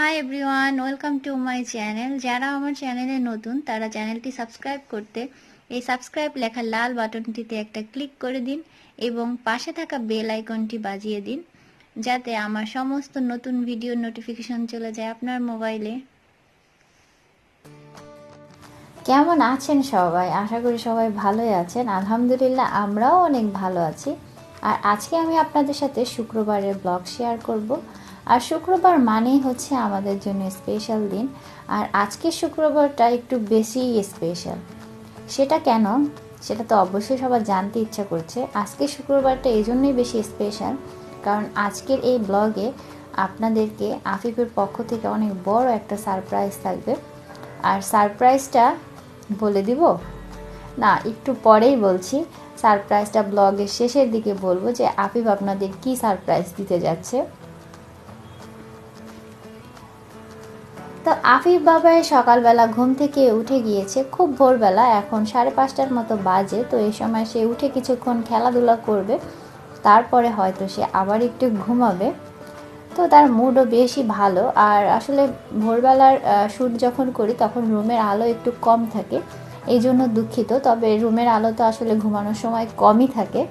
Hi everyone welcome to my channel যারা আমার চ্যানেলে নতুন, তারা চ্যানেলটি সাবস্ক্রাইব করতে, এই সাবস্ক্রাইব লেখা লাল বাটনটিতে একটা ক্লিক করে দিন এবং পাশে থাকা বেল আইকনটি বাজিয়ে দিন, যাতে আমার সমস্ত নতুন ভিডিও নোটিফিকেশন চলে যায় আপনার মোবাইলে কেমন আছেন সবাই? আশা করি সবাই ভালোই আছেন। আলহামদুলিল্লাহ, আমরাও অনেক ভালো আছি। আর আজকে আমি আপনাদের সাথে শুক্রবারের ব্লগ শেয়ার করব। আর শুক্রবার মানেই হচ্ছে আমাদের জন্য স্পেশাল দিন। আর আজকের শুক্রবারটা একটু বেশি স্পেশাল সেটা কেন? সেটা তো অবশ্যই সবার জানতে ইচ্ছা করছে। আজকের শুক্রবারটা এই জন্যই বেশি স্পেশাল কারণ আজকের এই ব্লগে আপনাদেরকে আফিফের পক্ষ থেকে অনেক বড় একটা সারপ্রাইজ থাকবে। আর সারপ্রাইজটা বলে দিব? না, একটু পরেই বলছি। সারপ্রাইজটা ব্লগের শেষের দিকে বলব যে আফিফ আপনাদের কি সারপ্রাইজ দিতে যাচ্ছে। তো আফিফ বাবাই সকালবেলা ঘুম থেকে উঠে গিয়েছে। খুব ভোরবেলা, এখন সাড়ে পাঁচটার মতো বাজে, তো এই সময় সে উঠে কিছুক্ষণ খেলাধুলা করবে। তারপরে হয়তো সে আবার একটু ঘুমাবে। তো তার মুডও বেশি ভালো। আর আসলে ভোরবেলার শ্যুট যখন করি, তখন রুমের আলো একটু কম থাকে। এই জন্য দুঃখিত, তবে রুমের আলো তো আসলে ঘুমানোর সময় কমই থাকে।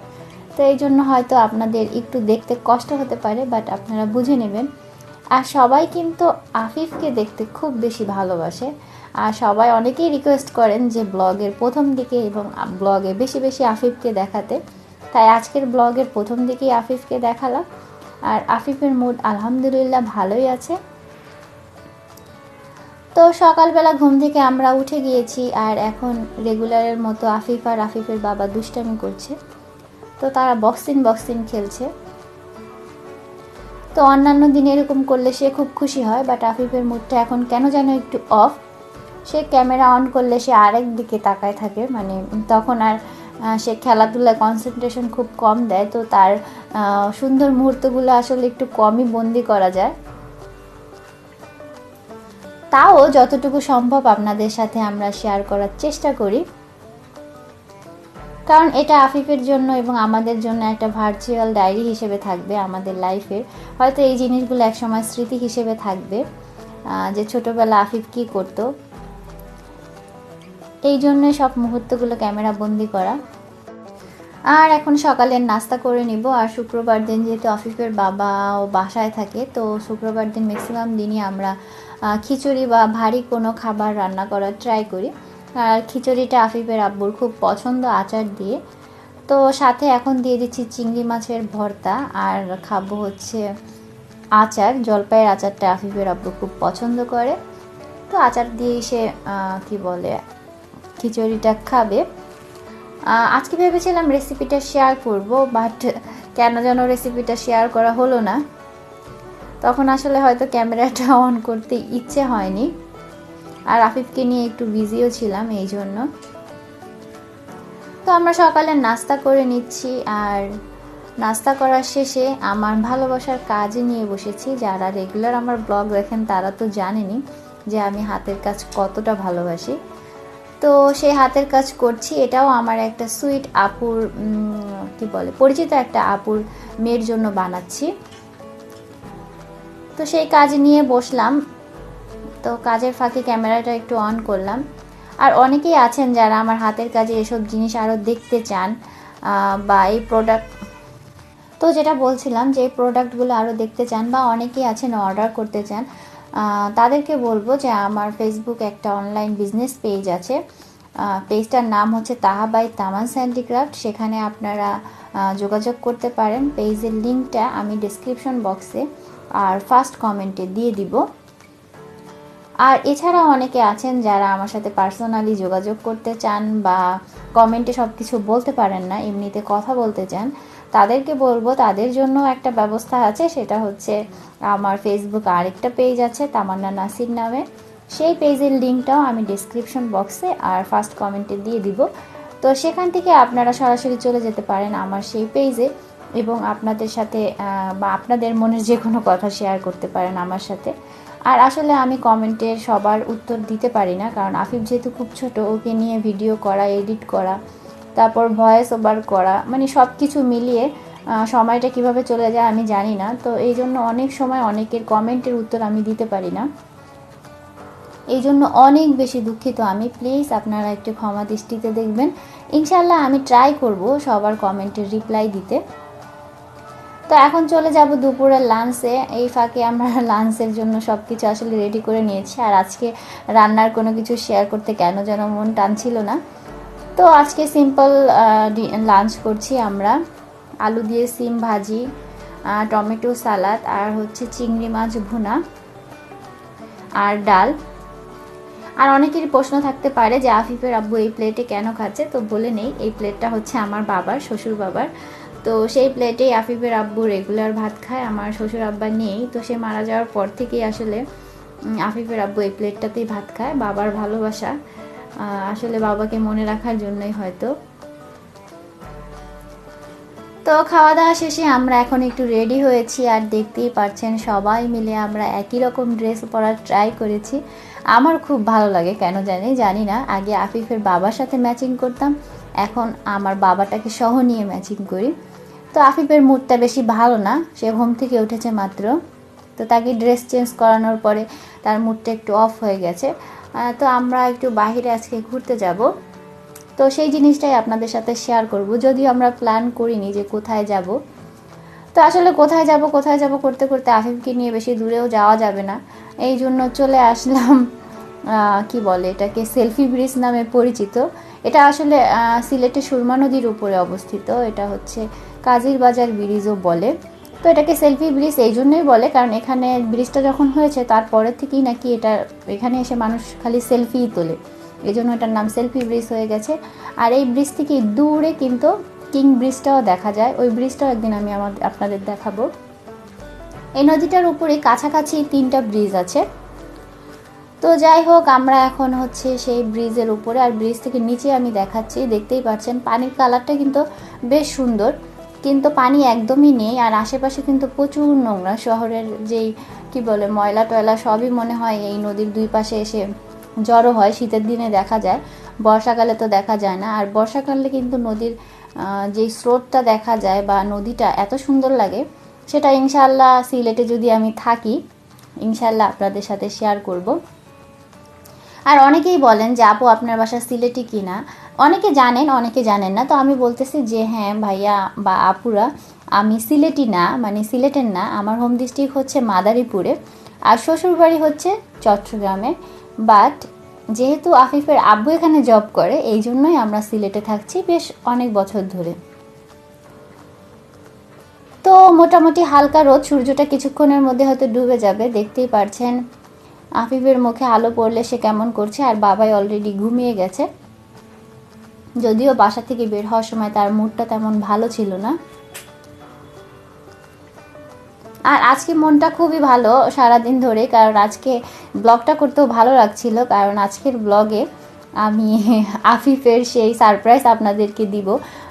তো এই জন্য হয়তো আপনাদের একটু দেখতে কষ্ট হতে পারে বাট আপনারা বুঝে নেবেন। আর সবাই কিন্তু আফিফকে দেখতে খুব বেশি ভালোবাসে। আর সবাই অনেকেই রিকোয়েস্ট করেন যে ব্লগের প্রথম দিকে এবং ব্লগে বেশি বেশি আফিফকে দেখাতে। তাই আজকের ব্লগের প্রথম দিকেই আফিফকে দেখালাম। আর আফিফের মুড আলহামদুলিল্লাহ ভালোই আছে। তো সকালবেলা ঘুম থেকে আমরা উঠে গিয়েছি আর এখন রেগুলারের মতো আফিফ আর আফিফের বাবা দুষ্টামি করছে। তো তারা বক্সিং বক্সিং খেলছে। তো অন্যান্য দিন এরকম করলে সে খুব খুশি হয় বাট আফিফের মুডটা এখন কেন যেন একটু অফ সে ক্যামেরা অন করলে সে আরেক দিকে তাকায় থাকে মানে তখন আর সে খেলাধুলায় কনসেন্ট্রেশন খুব কম দেয়, তো তার সুন্দর মুহূর্তগুলো আসলে একটু কমই বন্দি করা যায়। তাও যতটুকু সম্ভব আপনাদের সাথে আমরা শেয়ার করার চেষ্টা করি। কারণ এটা আফিফের জন্য এবং আমাদের জন্য একটা ভার্চুয়াল ডায়েরি হিসেবে থাকবে আমাদের লাইফের হয়তো এই জিনিসগুলো একসময় স্মৃতি হিসেবে থাকবে যে ছোটোবেলা আফিফ কী করতো। এই জন্যে সব মুহূর্তগুলো ক্যামেরা বন্দি করা। আর এখন সকালের নাস্তা করে নিব। আর শুক্রবার দিন যেহেতু অফিসের বাবা ও বাসায় থাকে, তো শুক্রবার দিন ম্যাক্সিমাম দিনই আমরা খিচুড়ি বা ভারী কোনো খাবার রান্না করার ট্রাই করি। আর খিচুড়িটা আফিফের আব্বুর খুব পছন্দ আচার দিয়ে। তো সাথে এখন দিয়ে দিচ্ছি চিংড়ি মাছের ভর্তা আর খাব হচ্ছে আচার। জলপাইয়ের আচারটা আফিফের আব্বু খুব পছন্দ করে। তো আচার দিয়ে সে কি বলে, খিচুড়িটা খাবে। আজকে ভেবেছিলাম রেসিপিটা শেয়ার করব বাট কেন যেন রেসিপিটা শেয়ার করা হলো না। তখন আসলে হয়তো ক্যামেরাটা অন করতে ইচ্ছে হয়নি। আর আফিফকে নিয়ে একটু বিজিও ছিলাম, এই জন্য। তো আমরা সকালে নাস্তা করে নিচ্ছি, আর নাস্তা করার শেষে আমার ভালোবাসার কাজ নিয়ে বসেছি। যারা রেগুলার আমার ব্লগ দেখেন, তারা তো জানেনি যে আমি হাতের কাজ কতটা ভালোবাসি। তো সেই হাতের কাজ করছি। এটাও আমার একটা সুইট আপুর কি বলে, পরিচিত একটা আপুর মেয়ের জন্য বানাচ্ছি। তো সেই কাজ নিয়ে বসলাম। তো কাজের ফাঁকে ক্যামেরাটা একটু অন করলাম। আর অনেকেই আছেন যারা আমার হাতের কাজে এসব জিনিস আরও দেখতে চান বা এই প্রোডাক্ট তো যেটা বলছিলাম যে এই প্রোডাক্টগুলো আরও দেখতে চান বা অনেকেই আছেন অর্ডার করতে চান তাদেরকে বলব যে আমার ফেসবুক একটা অনলাইন বিজনেস পেজ আছে। পেজটার নাম হচ্ছে তাহাবাই তামান স্যান্ডিক্রাফট সেখানে আপনারা যোগাযোগ করতে পারেন। পেজের লিঙ্কটা আমি ডিসক্রিপশন বক্সে আর ফার্স্ট কমেন্টে দিয়ে দিব। আর এছাড়া অনেকে আছেন যারা আমার সাথে পার্সোনালি যোগাযোগ করতে চান বা কমেন্টে সব কিছু বলতে পারেন না, এমনিতে কথা বলতে চান, তাদেরকে বলব তাদের জন্য একটা ব্যবস্থা আছে, সেটা হচ্ছে আমার ফেসবুক আরেকটা পেজ আছে, তামান্না নাসির নামে। সেই পেজের লিঙ্কটাও আমি ডিসক্রিপশন বক্সে আর ফার্স্ট কমেন্টে দিয়ে দিব। তো সেখান থেকে আপনারা সরাসরি চলে যেতে পারেন আমার সেই পেজে এবং আপনাদের সাথে বা আপনাদের মনের যে কোনো কথা শেয়ার করতে পারেন আমার সাথে। আর আসলে আমি কমেন্টে সবার উত্তর দিতে পারি না, কারণ আফিফ যেহেতু খুব ছোট, ওকে নিয়ে ভিডিও করা, এডিট করা, তারপর ভয়েস ওভার করা মানে সব কিছু মিলিয়ে সময়টা কীভাবে চলে যায় আমি জানি না। তো এই জন্য অনেক সময় অনেকের কমেন্টের উত্তর আমি দিতে পারি না। এই জন্য অনেক বেশি দুঃখিত আমি। প্লিজ আপনারা একটু ক্ষমা দৃষ্টিতে দেখবেন। ইনশাল্লাহ আমি ট্রাই করব সবার কমেন্টের রিপ্লাই দিতে। তো এখন চলে যাব দুপুরের লাঞ্চে এই ফাঁকে আমরা লাঞ্চের জন্য সব কিছু আসলে রেডি করে নিয়েছি। আর আজকে রান্নার কোনো কিছু শেয়ার করতে কেন যেন মন টানছিল না। তো আজকে সিম্পল লাঞ্চ করছি আমরা। আলু দিয়ে সিম ভাজি টমেটো সালাদ আর হচ্ছে চিংড়ি মাছ ভুনা আর ডাল। আর অনেকেরই প্রশ্ন থাকতে পারে যে, আফিফের আব্বু এই প্লেটে কেন খাচ্ছে? তো বলে নেই। এই প্লেটটা হচ্ছে আমার বাবার শ্বশুর বাবার তো সেই প্লেটেই আফিফের আব্বু রেগুলার ভাত খায়, আমার শ্বশুর আব্বা নেই, তো সে মারা যাওয়ার পর থেকেই আসলে আফিফের আব্বু এই প্লেটটাতেই ভাত খায়, বাবার ভালোবাসা। আসলে বাবাকে মনে রাখার জন্যই হয়তো। তো খাওয়া দাওয়া শেষে আমরা এখন একটু রেডি হয়েছি, আর দেখতেই পাচ্ছেন সবাই মিলে আমরা একই রকম ড্রেস পরার ট্রাই করেছি। আমার খুব ভালো লাগে, কেন জানি জানি না। আগে আফিফের বাবার সাথে ম্যাচিং করতাম, এখন আমার বাবাটাকে সহ নিয়ে ম্যাচিং করি। তো আফিফের মুডটা বেশি ভালো না সে ঘুম থেকে উঠেছে মাত্র। তো তাকে ড্রেস চেঞ্জ করানোর পরে তার মুডটা একটু অফ হয়ে গেছে। তো আমরা একটু বাইরে আজকে ঘুরতে যাব। তো সেই জিনিসটাই আপনাদের সাথে শেয়ার করব। যদিও আমরা প্ল্যান করিনি যে কোথায় যাব। তো আসলে কোথায় যাব কোথায় যাব করতে করতে আফিফকে নিয়ে বেশি দূরেও যাওয়া যাবে না। এই জন্য চলে আসলাম কি বলে এটাকে সেলফি ব্রিজ নামে পরিচিত। এটা আসলে আহ, সিলেটের সুরমা নদীর উপরে অবস্থিত। এটা হচ্ছে কাজির বাজার ব্রিজও বলে। তো এটাকে সেলফি ব্রিজ এই জন্যই বলে, কারণ এখানে ব্রিজটা যখন হয়েছে তারপরের থেকেই নাকি এটা, এখানে এসে মানুষ খালি সেলফিই তোলে। এই জন্য এটার নাম সেলফি ব্রিজ হয়ে গেছে। আর এই ব্রিজ থেকে দূরে কিন্তু কিং ব্রিজটাও দেখা যায়। ওই ব্রিজটাও একদিন আমি আমার, আপনাদের দেখাবো। এই নদীটার উপরে কাছাকাছি তিনটা ব্রিজ আছে। তো যাই হোক, আমরা এখন হচ্ছে সেই ব্রিজের উপরে। আর ব্রিজ থেকে নিচে আমি দেখাচ্ছি, দেখতেই পাচ্ছেন, পানির কালারটা কিন্তু বেশ সুন্দর। কিন্তু পানি একদমই নেই, আর আশেপাশে কিন্তু প্রচুর নোংরা। শহরের যেই, কি বলে, ময়লা টয়লা সবই মনে হয় এই নদীর দুই পাশে এসে জড়ো হয়, শীতের দিনে দেখা যায়। বর্ষাকালে তো দেখা যায় না। আর বর্ষাকালে কিন্তু নদীর যেই স্রোতটা দেখা যায় বা নদীটা এত সুন্দর লাগে, সেটা ইনশাল্লাহ সিলেটে যদি আমি থাকি ইনশাল্লাহ আপনাদের সাথে শেয়ার করব। আর অনেকেই বলেন যে, আপু, আপনার বাসা সিলেটি কিনা? অনেকে জানেন অনেকে জানেন না। তো আমি বলতেছি যে হ্যাঁ ভাইয়া বা আপুরা, আমি সিলেটি না মানে সিলেটের না, আমার হোম ডিস্ট্রিক্ট হচ্ছে মাদারীপুরে। আর শ্বশুরবাড়ি হচ্ছে চট্টগ্রামে বাট যেহেতু আফিফের আব্বু এখানে জব করে, এই জন্যই আমরা সিলেটে থাকছি বেশ অনেক বছর ধরে। তো মোটামুটি হালকা রোদ, সূর্যটা কিছুক্ষণের মধ্যে হয়তো ডুবে যাবে, দেখতেই পারছেন। আফিফের মুখে আলো পড়লে সে কেমন করছে, আর বাবাই অলরেডি ঘুমিয়ে গেছে। যদিও বাসা থেকে বের হওয়ার সময় তার মুডটা তেমন ভালো ছিল না। আর আজকে মনটা খুবই ভালো সারাদিন ধরে, কারণ আজকে ব্লগটা করতেও ভালো লাগছিল, কারণ আজকের ব্লগে আমি আফিফের সেই সারপ্রাইজ আপনাদেরকে দিব।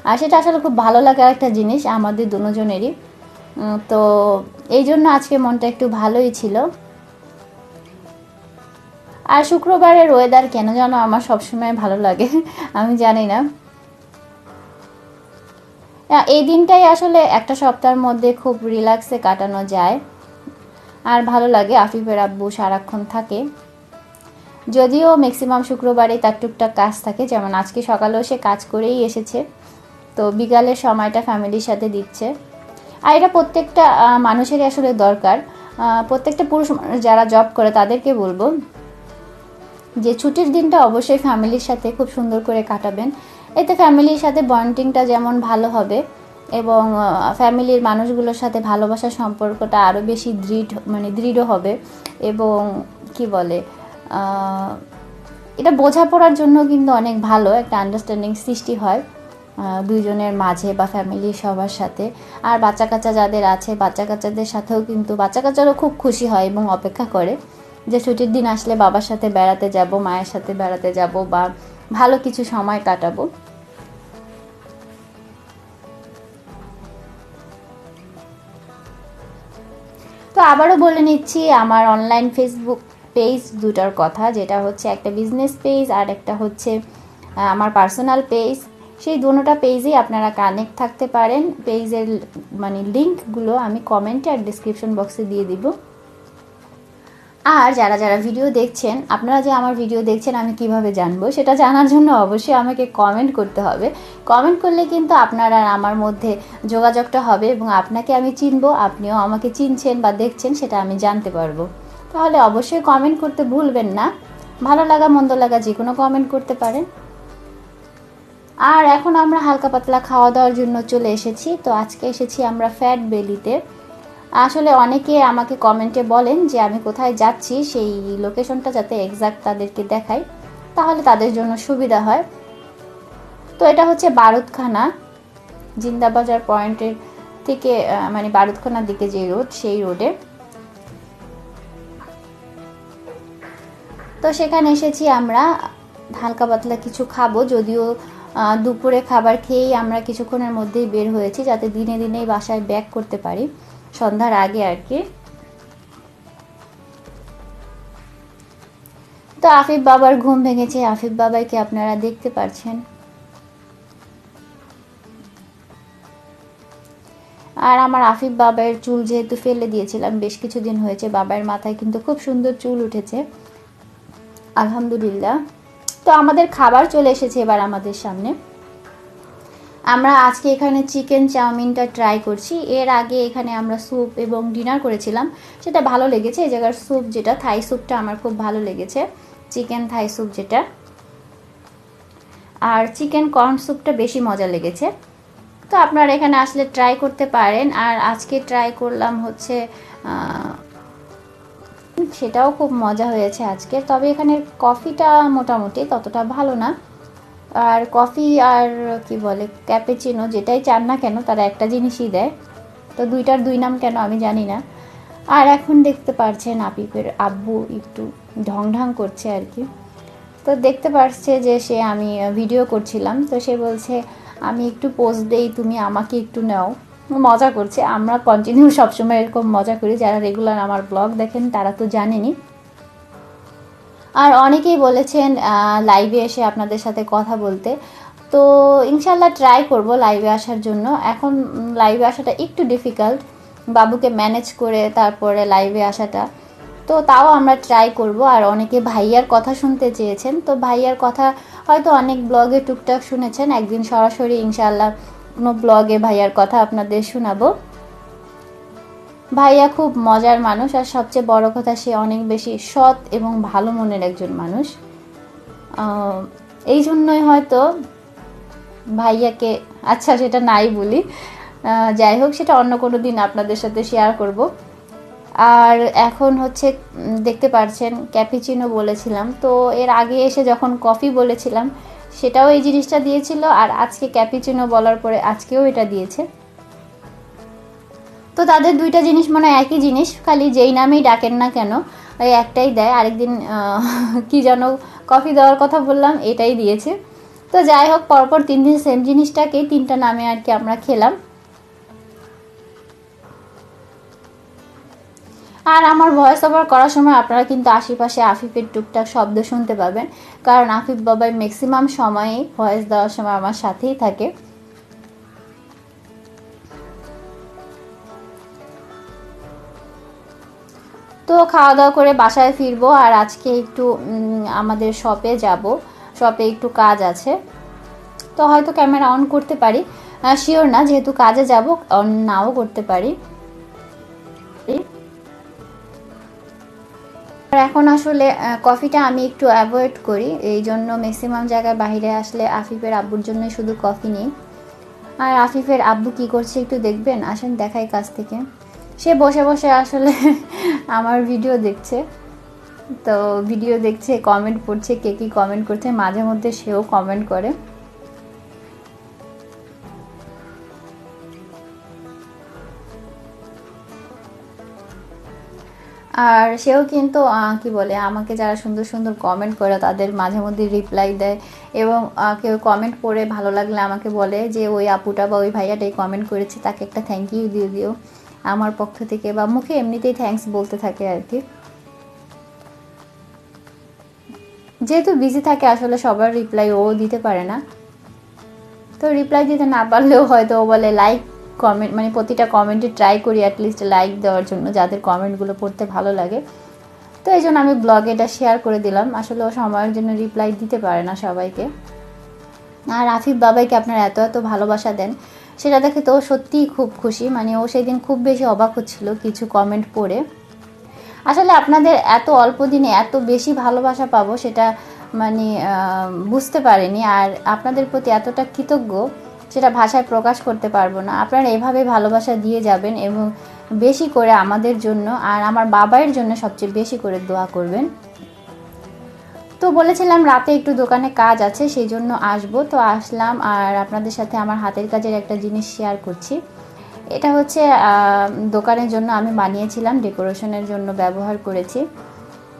আর সেটা আসলে খুব ভালো লাগার একটা জিনিস আমাদের দুজনেরই। তো এই জন্য আজকে মনটা একটু ভালোই ছিল। আর শুক্রবারের ওয়েদার কেন যেন আমার সবসময় ভালো লাগে। আমি জানি না। এই দিনটাই আসলে একটা সপ্তাহের মধ্যে খুব রিল্যাক্সে কাটানো যায়। আর ভালো লাগে, আফিফের আব্বু সারাক্ষণ থাকে। যদিও ম্যাক্সিমাম শুক্রবারে তার টুকটাক কাজ থাকে, যেমন আজকে সকালেও সে কাজ করেই এসেছে। তো বিকালের সময়টা ফ্যামিলির সাথে দিচ্ছে। আর এটা প্রত্যেকটা মানুষেরই আসলে দরকার। প্রত্যেকটা পুরুষ, যারা জব করে তাদেরকে বলব যে ছুটির দিনটা অবশ্যই ফ্যামিলির সাথে খুব সুন্দর করে কাটাবেন। এতে ফ্যামিলির সাথে বন্ডিংটা যেমন ভালো হবে এবং ফ্যামিলির মানুষগুলোর সাথে ভালোবাসার সম্পর্কটা আরও বেশি দৃঢ় মানে দৃঢ় হবে এবং কি বলে এটা বোঝাপড়ার জন্য কিন্তু অনেক ভালো একটা আন্ডারস্ট্যান্ডিং সৃষ্টি হয় দুইজনের মাঝে বা ফ্যামিলির সবার সাথে। আর বাচ্চা কাচ্চা যাদের আছে বাচ্চা কাচ্চাদের সাথেও কিন্তু বাচ্চা কাচ্চারও খুব খুশি হয় এবং অপেক্ষা করে। যে ছুটির দিন আসলে বাবার সাথে বেড়াতে যাব, মায়ের সাথে বেড়াতে যাব বা ভালো কিছু সময় কাটাবো। তো আবারও বলে নিচ্ছি, আমার অনলাইন ফেসবুক পেজ দুটার কথা, যেটা হচ্ছে একটা বিজনেস পেজ আর একটা হচ্ছে আমার পার্সোনাল পেজ সেই দুটোটা পেজেই আপনারা কানেক্ট থাকতে পারেন। পেজের মানে লিঙ্কগুলো আমি কমেন্টে আর ডিসক্রিপশন বক্সে দিয়ে দিব। আর যারা যারা ভিডিও দেখছেন, আপনারা যে আমার ভিডিও দেখছেন, আমি কীভাবে জানব সেটা জানার জন্য অবশ্যই আমাকে কমেন্ট করতে হবে। কমেন্ট করলে কিন্তু আপনার আমার মধ্যে যোগাযোগটা হবে এবং আপনাকে আমি চিনবো, আপনিও আমাকে চিনছেন বা দেখছেন, সেটা আমি জানতে পারব। তাহলে অবশ্যই কমেন্ট করতে ভুলবেন না। ভালো লাগা, মন্দ লাগা যে কোনো কমেন্ট করতে পারেন। আর এখন আমরা হালকা পাতলা খাওয়া দাওয়ার জন্য চলে এসেছি। তো আজকে এসেছি আমরা ফ্যাট বেলিতে আসলে অনেকে আমাকে কমেন্টে বলেন যে আমি কোথায় যাচ্ছি, সেই লোকেশনটা যাতে এক্সাক্ট তাদেরকে দেখাই, তাহলে তাদের জন্য সুবিধা হয়। তো এটা হচ্ছে বারুদখানা, জিন্দাবাজার পয়েন্টের থেকে মানে বারুদখানার দিকে যে রোড, সেই রোডে। তো সেখানে এসেছি আমরা হালকা পাতলা কিছু খাব, যদিও দুপুরে খাবার খেয়েই আমরা কিছুক্ষণের মধ্যেই বের হয়েছি, যাতে দিনে দিনেই বাসায় ব্যাক করতে পারি। সন্ধ্যার আগে আর কি। তো আফিফ বাবার ঘুম ভেঙেছে। আফিফ বাবাইকে আপনারা দেখতে পারছেন? আর আমার আফিফ বাবার চুল যেহেতু ফেলে দিয়েছিলাম, বেশ কিছুদিন হয়েছে, বাবার মাথায় কিন্তু খুব সুন্দর চুল উঠেছে। আলহামদুলিল্লাহ। তো আমাদের খাবার চলে এসেছে এবার আমাদের সামনে। আমরা আজকে এখানে চিকেন চাউমিনটা ট্রাই করছি। এর আগে এখানে আমরা স্যুপ এবং ডিনার করেছিলাম। সেটা ভালো লেগেছে। এই জায়গার স্যুপ যেটা থাই স্যুপটা আমার খুব ভালো লেগেছে। চিকেন থাই স্যুপ যেটা। আর চিকেন কর্ন স্যুপটা বেশি মজা লেগেছে। তো আপনারা এখানে আসলে ট্রাই করতে পারেন। আর আজকে ট্রাই করলাম হচ্ছে সেটাও খুব মজা হয়েছে আজকে। তবে এখানের কফিটা মোটামুটি ততটা ভালো না। আর কফি আর কি বলে ক্যাপেচিনো যেটাই চান না কেন, তারা একটা জিনিসই দেয়। তো দুইটার দুই নাম কেন আমি জানি না। আর এখন দেখতে পারছেন আপিপের আব্বু একটু ঢং ঢং করছে আর কি। তো দেখতে পারছে যে সে আমি ভিডিও করছিলাম, তো সে বলছে, আমি একটু পোস্ট দেই, তুমি আমাকে একটু নাও। মজা করছে, আমরা কন্টিনিউ সবসময় এরকম মজা করি। যারা রেগুলার আমার ব্লগ দেখেন, তারা তো জানেনই। আর অনেকেই বলেছেন লাইভে এসে আপনাদের সাথে কথা বলতে। তো ইনশাল্লাহ ট্রাই করব লাইভে আসার জন্য। এখন লাইভে আসাটা একটু ডিফিকাল্ট বাবুকে ম্যানেজ করে তারপরে লাইভে আসাটা। তো তাও আমরা ট্রাই করব। আর অনেকে ভাইয়ার কথা শুনতে চেয়েছেন। তো ভাইয়ার কথা হয়তো অনেক ব্লগে টুকটাক শুনেছেন। একদিন সরাসরি ইনশাল্লাহ কোনো ব্লগে ভাইয়ার কথা আপনাদের শোনাবো। ভাইয়া খুব মজার মানুষ, আর সবচেয়ে বড় কথা সে অনেক বেশি সৎ এবং ভালো মনের একজন মানুষ। এই জন্যই হয়তো ভাইয়াকে আচ্ছা সেটা নাই বলি। যাই হোক, সেটা অন্য কোনো দিন আপনাদের সাথে শেয়ার করব। আর এখন হচ্ছে দেখতে পারছেন, ক্যাপিচিনো বলেছিলাম। তো এর আগে এসে যখন কফি বলেছিলাম, সেটাও এই জিনিসটা দিয়েছিল। আর আজকে ক্যাপিচিনো বলার পরে আজকেও এটা দিয়েছে। তো তাদের দুইটা জিনিস মনে হয় একই জিনিস, খালি যেই নামেই ডাকেন না কেন, ওই একটাই দেয়। আরেকদিন কি যেন কফি দেওয়ার কথা বললাম, এটাই দিয়েছে। তো যাই হোক, পরপর তিন দিন সেম জিনিসটাকেই তিনটা নামে আর কি আমরা খেলাম। আর আমার ভয়েস ওভার করার সময় আপনারা কিন্তু আশেপাশে আফিফের টুকটাক শব্দ শুনতে পাবেন। কারণ আফিফ বাবাই ম্যাক্সিমাম সময়ই ভয়েস দেওয়ার সময় আমার সাথেই থাকে। তো খাওয়া দাওয়া করে বাসায় ফিরবো আর আজকে একটু আমাদের শপে যাব। শপে একটু কাজ আছে। তো হয়তো ক্যামেরা অন করতে পারি। শিওর না, যেহেতু কাজে যাব অন নাও করতে পারি। আর এখন আসলে কফিটা আমি একটু অ্যাভয়েড করি। এই জন্য ম্যাক্সিমাম জায়গায় বাইরে আসলে আফিফের আব্বুর জন্যই শুধু কফি নেই। আর আফিফের আব্বু কি করছে একটু দেখবেন? আসেন দেখাই কাছ থেকে। সে বসে বসে আসলে আমার ভিডিও দেখছে। তো ভিডিও দেখছে কমেন্ট পড়ছে কে কী কমেন্ট করছে, মাঝে মধ্যে সেও কমেন্ট করে। আর সেও কিন্তু কি বলে, আমাকে যারা সুন্দর সুন্দর কমেন্ট করে তাদের মাঝে মধ্যে রিপ্লাই দেয় এবং কেউ কমেন্ট পড়ে ভালো লাগলে আমাকে বলে যে, ওই আপুটা বা ওই ভাইয়াটাই কমেন্ট করেছে, তাকে একটা থ্যাংক ইউ দিয়ে দিও। আমার পক্ষ থেকে বা মুখে এমনিতেই থ্যাঙ্কস বলতে থাকে আর কি। যেহেতু বিজি থাকে, আসলে সবার রিপ্লাই ও দিতে পারে না। তো রিপ্লাই দিতে না পারলেও হয়তো ও বলে লাইক কমেন্ট মানে প্রতিটা কমেন্টে ট্রাই করি অ্যাটলিস্ট লাইক দেওয়ার জন্য, যাদের কমেন্টগুলো পড়তে ভালো লাগে। তো এই জন্য আমি ব্লগে এটা শেয়ার করে দিলাম। আসলে ও সময়ের জন্য রিপ্লাই দিতে পারে না সবাইকে। আর আফিফ বাবাইকে আপনারা এত এত ভালোবাসা দেন। সেটা দেখে তো সত্যিই খুব খুশি। মানে ও সেদিন খুব বেশি অবাক হচ্ছিল কিছু কমেন্ট পড়ে। আসলে আপনাদের এত অল্প দিনে এত বেশি ভালোবাসা পাবো সেটা মানে বুঝতে পারিনি। আর আপনাদের প্রতি এতটা কৃতজ্ঞ সেটা ভাষায় প্রকাশ করতে পারব না। আপনারা এভাবে ভালোবাসা দিয়ে যাবেন এবং বেশি করে আমাদের জন্য আর আমার বাবাইয়ের জন্য সবচেয়ে বেশি করে দোয়া করবেন। তো বলেছিলাম রাতে একটু দোকানে কাজ আছে, সেই জন্য আসব। তো আসলাম আর আপনাদের সাথে আমার হাতের কাজের একটা জিনিস শেয়ার করছি। এটা হচ্ছে দোকানের জন্য আমি বানিয়েছিলাম, ডেকোরেশনের জন্য ব্যবহার করেছি।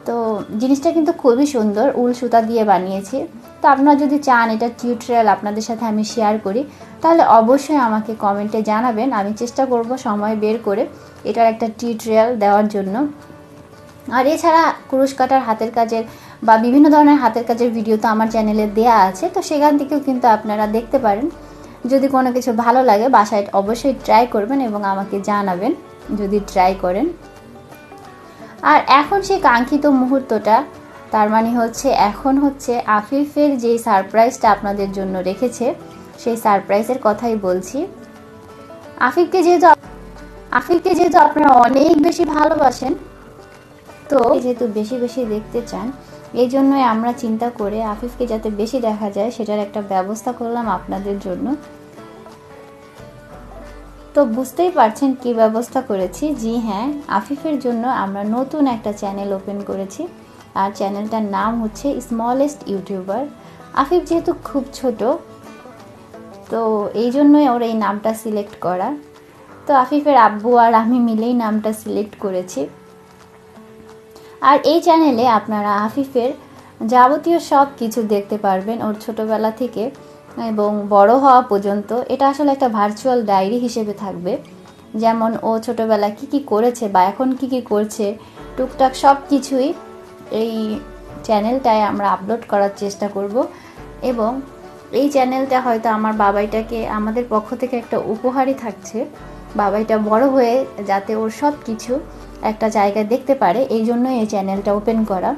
তো জিনিসটা কিন্তু খুবই সুন্দর, উল সুতা দিয়ে বানিয়েছি। তো আপনারা যদি চান এটা টিউটোরিয়াল আপনাদের সাথে আমি শেয়ার করি, তাহলে অবশ্যই আমাকে কমেন্টে জানাবেন। আমি চেষ্টা করব সময় বের করে এটার একটা টিউটোরিয়াল দেওয়ার জন্য। আর এছাড়া কুরুশ কাটার হাতের কাজের বা বিভিন্ন ধরনের হাতের কাজের ভিডিও তো আমার চ্যানেলে দেয়া আছে, তো সেখান থেকেও কিন্তু আপনারা দেখতে পারেন। যদি কোনো কিছু ভালো লাগে বাসায় অবশ্যই ট্রাই করবেন এবং আমাকে জানাবেন, যদি ট্রাই করেন। আর এখন সেই কাঙ্ক্ষিত মুহূর্তটা, তার মানে হচ্ছে এখন হচ্ছে আফিফের যে সারপ্রাইজটা আপনাদের জন্য রেখেছে, সেই সারপ্রাইজের কথাই বলছি। আফিফকে যেহেতু আফিফকে যেহেতু আপনারা অনেক বেশি ভালোবাসেন, তো যেহেতু বেশি বেশি দেখতে চান এই জন্যই আমরা চিন্তা করে আফিফকে যাতে বেশি দেখা যায়, সেটার একটা ব্যবস্থা করলাম আপনাদের জন্য। তো বুঝতেই পারছেন কি ব্যবস্থা করেছি? জি হ্যাঁ আফিফের জন্য আমরা নতুন একটা চ্যানেল ওপেন করেছি। আর চ্যানেলটার নাম হচ্ছে স্মলেস্ট ইউটিউবার। আফিফ যেহেতু খুব ছোট, তো এই জন্যই ওর এই নামটা সিলেক্ট করা। তো আফিফের আব্বু আর আমি মিলেই নামটা সিলেক্ট করেছি। আর এই চ্যানেলে আপনারা আফিফের যাবতীয় সব কিছু দেখতে পারবেন ওর ছোটবেলা থেকে এবং বড় হওয়া পর্যন্ত। এটা আসলে একটা ভার্চুয়াল ডায়েরি হিসেবে থাকবে। যেমন ও ছোটবেলা কি কি করেছে বা এখন কি কি করছে, টুকটাক সব কিছুই এই চ্যানেলটায় আমরা আপলোড করার চেষ্টা করব। এবং এই চ্যানেলটা হয়তো আমার বাবাইটাকে, আমাদের পক্ষ থেকে একটা উপহারই থাকছে। বাবাইটা বড় হয়ে যাতে ওর সব কিছু একটা জায়গায় দেখতে পারে, এই জন্য এই চ্যানেলটা ওপেন করা।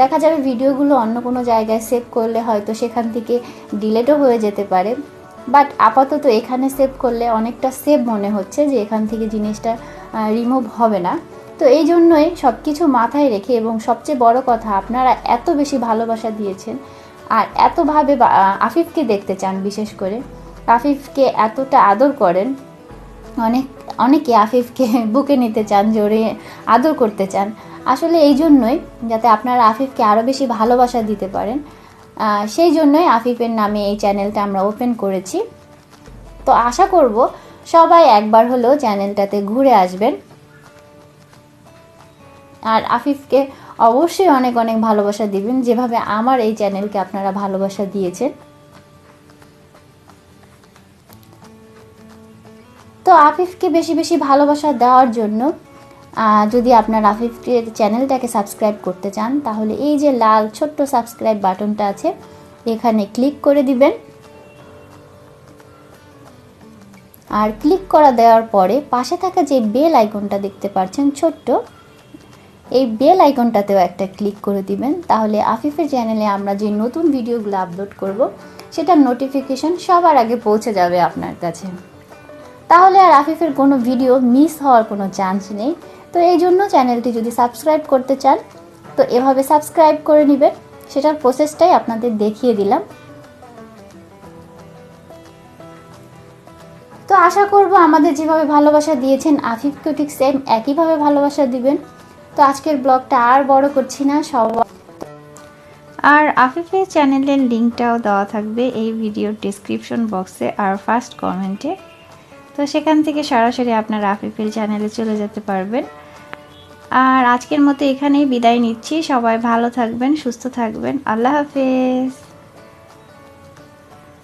দেখা যাবে ভিডিওগুলো অন্য কোনো জায়গায় সেভ করলে হয়তো সেখান থেকে ডিলেটও হয়ে যেতে পারে। বাট আপাতত এখানে সেভ করলে অনেকটা সেভ মনে হচ্ছে যে এখান থেকে জিনিসটা রিমুভ হবে না। তো এই জন্যই সব কিছু মাথায় রেখে এবং সবচেয়ে বড় কথা, আপনারা এত বেশি ভালোবাসা দিয়েছেন আর এতভাবে আফিফকে দেখতে চান বিশেষ করে। আফিফকে এতটা আদর করেন, অনেক অনেকে আফিফকে বুকে নিতে চান জোরে আদর করতে চান। আসলে এই জন্যই যাতে আপনারা আফিফকে আরও বেশি ভালোবাসা দিতে পারেন। সেই জন্যই আফিফের নামে এই চ্যানেলটা আমরা ওপেন করেছি। তো আশা করব সবাই একবার হলেও চ্যানেলটাতে ঘুরে আসবেন। আর আফিফকে অবশ্যই অনেক অনেক ভালোবাসা দিবেন, যেভাবে আমার এই চ্যানেলকে আপনারা ভালোবাসা দিয়েছেন। তো আফিফকে বেশি বেশি ভালোবাসা দেওয়ার জন্য যদি আপনার আফিফের চ্যানেলটাকে সাবস্ক্রাইব করতে চান, তাহলে এই যে লাল ছোট্ট সাবস্ক্রাইব বাটনটা আছে, এখানে ক্লিক করে দিবেন। আর ক্লিক করা দেওয়ার পরে পাশে থাকা যে বেল আইকনটা দেখতে পাচ্ছেন ছোট্ট, এই বেল আইকনটাতেও একটা ক্লিক করে দিবেন। তাহলে আফিফের চ্যানেলে আমরা যে নতুন ভিডিওগুলো আপলোড করব, সেটার নোটিফিকেশন সবার আগে পৌঁছে যাবে আপনার কাছে। তাহলে আর আফিফের কোনো ভিডিও মিস হওয়ার কোনো চান্স নেই। তো এই জন্য চ্যানেলটি যদি সাবস্ক্রাইব করতে চান, তো এভাবে সাবস্ক্রাইব করে নেবেন। সেটার প্রসেসটাই আপনাদের দেখিয়ে দিলাম। তো আশা করব আমাদের যেভাবে ভালোবাসা দিয়েছেন আফিফকেও ঠিক সেম একইভাবে ভালোবাসা দিবেন। তো আজকের ব্লগটা আর বড় করছি না, সব আর আফিফের চ্যানেলের লিঙ্কটাও দেওয়া থাকবে এই ভিডিওর ডিসক্রিপশন বক্সে আর ফার্স্ট কমেন্টে তো সেখান থেকে সরাসরি আপনারা আফিফিল চ্যানেলে চলে যেতে পারবেন। আর আজকের মতো এখানেই বিদায় নিচ্ছি। সবাই ভালো থাকবেন, সুস্থ থাকবেন। আল্লাহ হাফেজ।